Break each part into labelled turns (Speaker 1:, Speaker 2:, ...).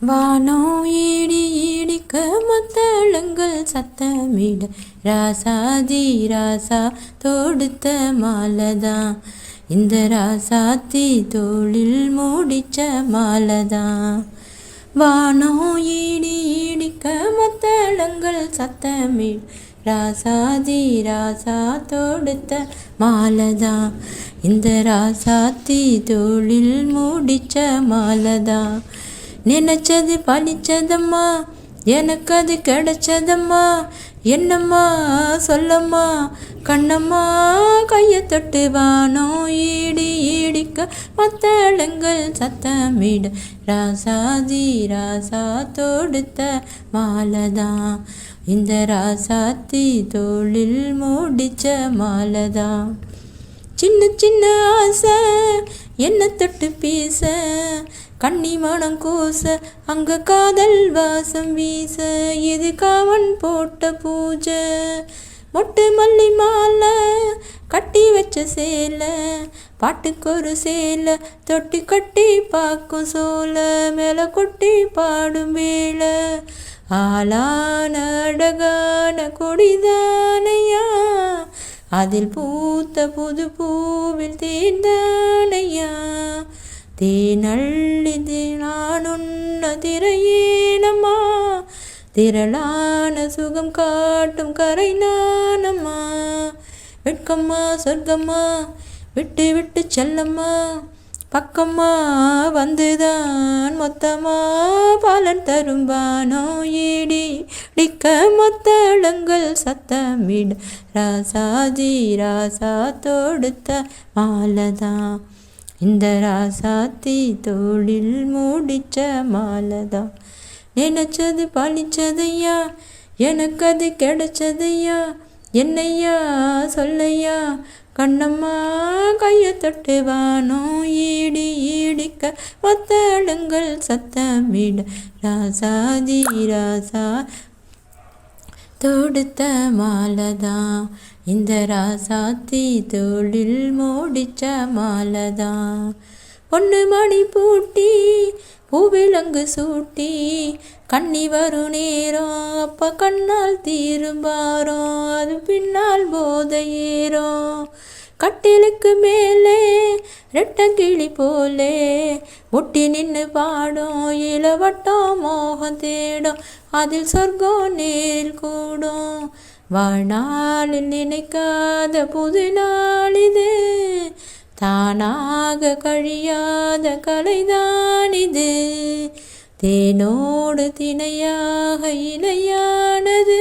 Speaker 1: வானோ ஈடி ஈடிக்க மத்தளங்கள் சத்தமிட ராசாதி ராசா தொடுத்த மாலைதான் இந்த ராசாத்தி தோளில் மூடிச்ச மாலைதான் வானோ ஈடி ஈடிக்க மத்தளங்கள் சத்தமிட ராசாதி ராசா தொடுத்த மாலைதான் இந்த ராசாத்தி தோளில் மூடிச்ச மாலைதான் நினைச்சது பழிச்சதம்மா எனக்கு அது கிடைச்சதம்மா என்னம்மா சொல்லம்மா கண்ணம்மா கையை தொட்டு வானோ ஈடி ஈடிக்க மத்தளங்கள் சத்தமிட ராசாதி ராசா தொடுத்த மாலதான் இந்த ராசாத்தி தொழில் மூடிச்ச மாலதான் சின்ன சின்ன ஆசை என்ன தொட்டு பேச கண்ணி மனம் கூச அங்க காதல் வாசம் வீச இது காவன் போட்ட பூஜை. மொட்டு மல்லி மாலை கட்டி வச்ச சேலை பாட்டுக்கொரு ஒரு சேலை தொட்டி கட்டி பார்க்கும் சோல மேலே கொட்டி பாடும் வேலை. ஆளான அழகான கொடிதானையா அதில் பூத்த புது பூவில் தேர்ந்தானையா தேனள்ளிது நான் உன்ன திரையேனம்மா திரளான சுகம் காட்டும் கரை நானம்மா. வெட்கம்மா சொர்க்கம்மா விட்டு விட்டு செல்லம்மா. பக்கம்மா வந்துதான் மொத்தமா பலன் தரும்பானோ ஈடி டிக்க மொத்தளங்கள் சத்தமிட ராசாஜி ராசா தொடுத்த மாலதான். இந்த ராசாத்தி தோளில் மூடிச்ச மாலதான் நினைச்சது பழிச்சதையா? எனக்கு அது கிடைச்சதையா? என்னையா? சொல்லையா? கண்ணம்மா கையை தொட்டு வானோ? ஈடி ஈடிக்க ஒத்தடுங்கள் சத்தமிட. ராசாதி ராசா தொடுத்த மாலதான் இந்த ராசாத்தி தோளில் மோடிச்ச மாலதான் பொண்ணு மணி பூட்டி பூவிலங்கு சூட்டி கண்ணி வரும் நேரம் அப்ப கண்ணால் தீரும்பாரம் அது பின்னால் போதையேறோம் கட்டிலுக்கு மேலே ரெட்டங்கிளி போலே. முட்டி நின்று பாடும் இளவட்டம் மோகம் தேடும். அதில் சொர்க்கம் நீரில் கூடும். வாழ்நாளில் நினைக்காத புது நாள் இது. தானாக கழியாத கலைதான் இது. தேனோடு திணையாக இணையானது.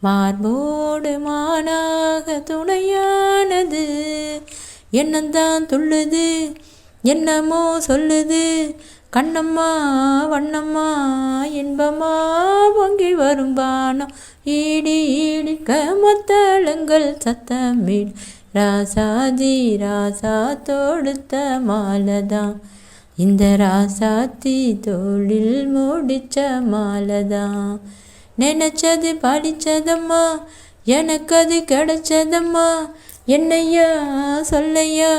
Speaker 1: மார்போடு மானாக துணையானது என்னந்தான் துள்ளுது? என்னமோ சொல்லுது? கண்ணம்மா வண்ணம்மா இன்பமா? பொங்கி வரும்பானோ ஈடி ஈடிக்க மத்தளங்கள் சத்தமிடு. ராசாஜி ராசா தொடுத்த மாலதான். இந்த ராசாத்தி தொழில் முடிச்ச மாலதான். நினச்சது படிச்சதம்மா எனக்கு அது கிடைச்சதம்மா. என்னையா சொல்லையா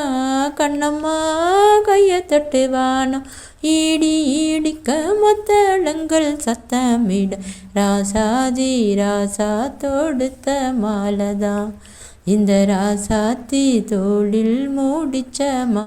Speaker 1: கண்ணம்மா கையை தட்டு வானம் ஈடி ஈடிக்க மொத்தளங்கள் சத்தமிட ராசாஜி ராசா தொடுத்த மாலதான் இந்த ராசாத்தி தோளில் மூடிச்ச மா